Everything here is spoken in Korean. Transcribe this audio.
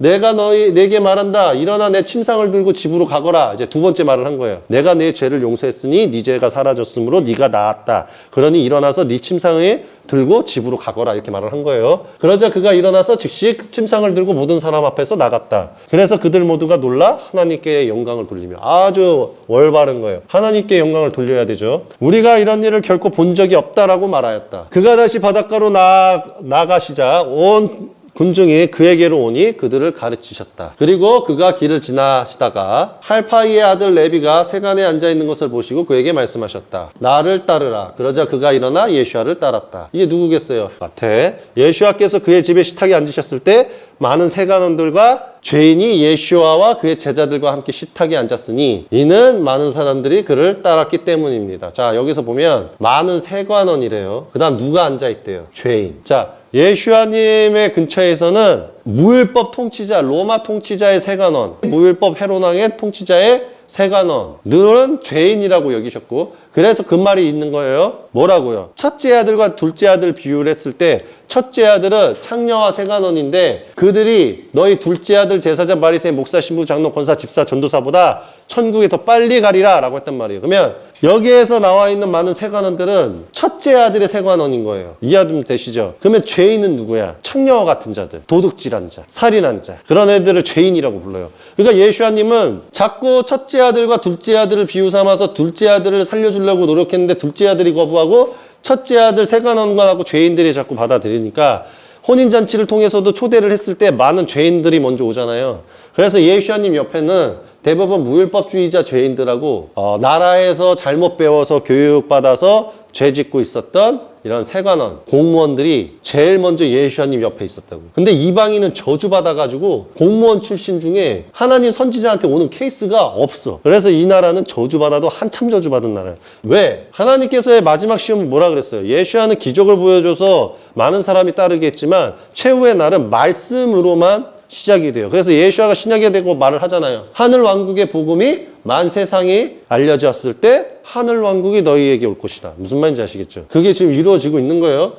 내가 너희 내게 말한다. 일어나 내 침상을 들고 집으로 가거라. 이제 두 번째 말을 한 거예요. 내가 네 죄를 용서했으니 네 죄가 사라졌으므로 네가 나았다. 그러니 일어나서 네 침상에 들고 집으로 가거라 이렇게 말을 한 거예요. 그러자 그가 일어나서 즉시 침상을 들고 모든 사람 앞에서 나갔다. 그래서 그들 모두가 놀라 하나님께 영광을 돌리며 아주 월바른 거예요. 하나님께 영광을 돌려야 되죠. 우리가 이런 일을 결코 본 적이 없다라고 말하였다. 그가 다시 바닷가로 나, 나가시자 온 군중이 그에게로 오니 그들을 가르치셨다. 그리고 그가 길을 지나시다가 할파이의 아들 레비가 세간에 앉아 있는 것을 보시고 그에게 말씀하셨다. 나를 따르라. 그러자 그가 일어나 예수아를 따랐다. 이게 누구겠어요? 마태. 예수아께서 그의 집에 식탁에 앉으셨을 때 많은 세간원들과 죄인이 예수아와 그의 제자들과 함께 식탁에 앉았으니 이는 많은 사람들이 그를 따랐기 때문입니다. 자, 여기서 보면 많은 세관원이래요. 그 다음 누가 앉아있대요? 죄인. 자, 예슈아님의 근처에서는 무율법 통치자, 로마 통치자의 세관원, 무율법 헤로당의 통치자의 세관원들은 죄인이라고 여기셨고 그래서 그 말이 있는 거예요. 뭐라고요? 첫째 아들과 둘째 아들 비유를 했을 때 첫째 아들은 창녀와 세관원인데 그들이 너희 둘째 아들 제사장 바리새 목사 신부 장로 권사 집사 전도사보다 천국에 더 빨리 가리라 라고 했단 말이에요. 그러면 여기에서 나와 있는 많은 세관원들은 첫째 아들의 세관원인 거예요. 이해하면 되시죠? 그러면 죄인은 누구야? 창녀와 같은 자들, 도둑질한 자, 살인한 자 그런 애들을 죄인이라고 불러요. 그러니까 예수아님은 자꾸 첫째 아들과 둘째 아들을 비유 삼아서 둘째 아들을 살려주려고 노력했는데 둘째 아들이 거부하고 첫째 아들 세관원과 하고 죄인들이 자꾸 받아들이니까 혼인잔치를 통해서도 초대를 했을 때 많은 죄인들이 먼저 오잖아요. 그래서 예수아님 옆에는 대부분 무율법주의자 죄인들하고 어, 나라에서 잘못 배워서 교육받아서 죄 짓고 있었던 이런 세관원 공무원들이 제일 먼저 예수아님 옆에 있었다고. 근데 이방인은 저주받아가지고 공무원 출신 중에 하나님 선지자한테 오는 케이스가 없어. 그래서 이 나라는 저주받아도 한참 저주받은 나라예요. 왜? 하나님께서의 마지막 시험은 뭐라 그랬어요? 예수아는 기적을 보여줘서 많은 사람이 따르게 했지만 최후의 날은 말씀으로만 시작이 돼요. 그래서 예수아가 신약에 대고 말을 하잖아요. 하늘 왕국의 복음이 만 세상에 알려졌을 때 하늘 왕국이 너희에게 올 것이다. 무슨 말인지 아시겠죠? 그게 지금 이루어지고 있는 거예요.